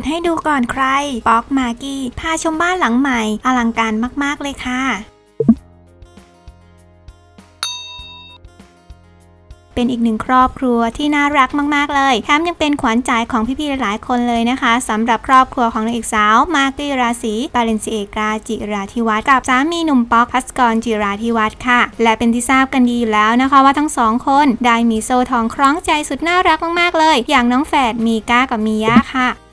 ดให้ดูก่อนใคร ป๊อกมากี้พาชมบ้านหลังใหม่ อลังการมากๆเลยค่ะเป็นอีกหนึ่งครอบครัวที่น่ารักมาก ๆ เลย แถมยังเป็นขวัญใจของพี่ๆ หลายคนเลยนะคะสำหรับครอบครัวของนางเอกสาว มากกี้ราศีบาเลนซิเอกาจิราธิวัฒน์กับสามีหนุ่มป๊อกพัสกรจิราธิวัฒน์ค่ะ และเป็นที่ทราบกันดีอยู่แล้วนะคะว่าทั้งสองคนได้มีโซ่ทองคล้องใจสุดน่ารักมากๆเลย อย่างน้องแฝดมีก้ากับมีย่าค่ะ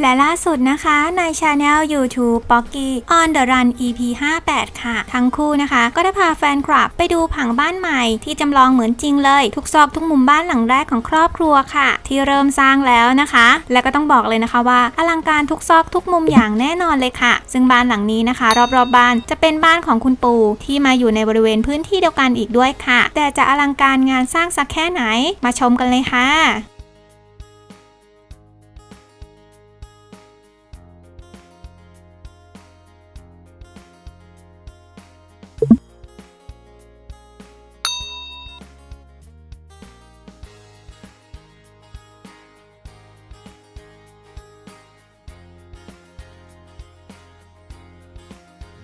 และล่าสุดนะคะในช anel YouTube p o c k y on the Run EP 58 ค่ะ ทั้งคู่นะคะ ก็ได้พาแฟนคลับไปดูผังบ้านใหม่ ที่จำลองเหมือนจริงเลย ทุกซอกทุกมุมบ้านหลังแรกของครอบครัวค่ะ ที่เริ่มสร้างแล้วนะคะ และก็ต้องบอกเลยนะคะว่า อลังการทุกซอกทุกมุมอย่างแน่นอนเลยค่ะ ซึ่งบ้านหลังนี้นะคะ รอบๆบบ้านจะเป็นบ้านของคุณปู่ที่มาอยู่ในบริเวณพื้นที่เดียวกันอีกด้วยค่ะ แต่จะอลังการงานสร้างสักแค่ไหนมาชมกันเลยค่ะ